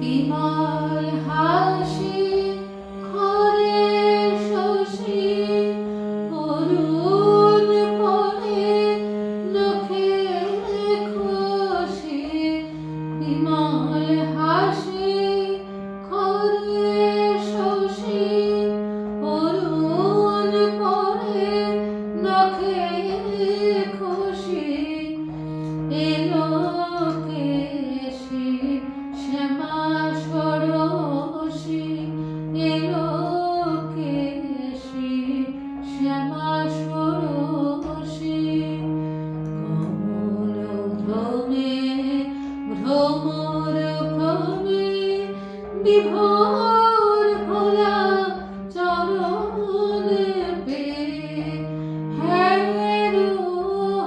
বিমল হাসি খরে শশী অরুণ পরে নখে খুশি বিমল বিভোর ভোলা চরণ পে। হ্যাঁ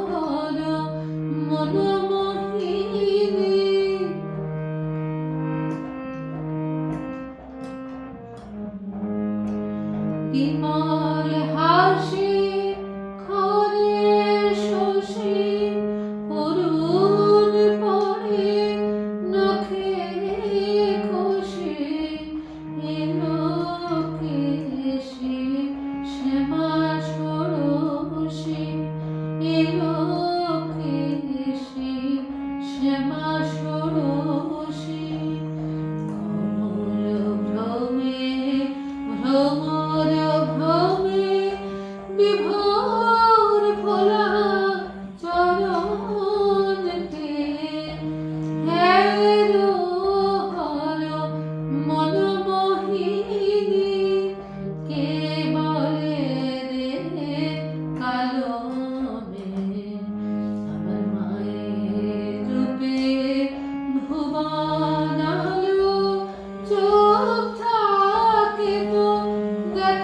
হর মন মোহিনী। Bimal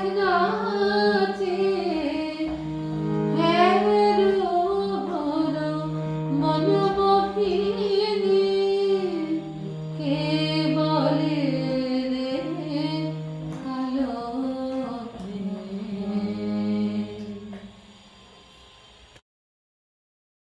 Thank you.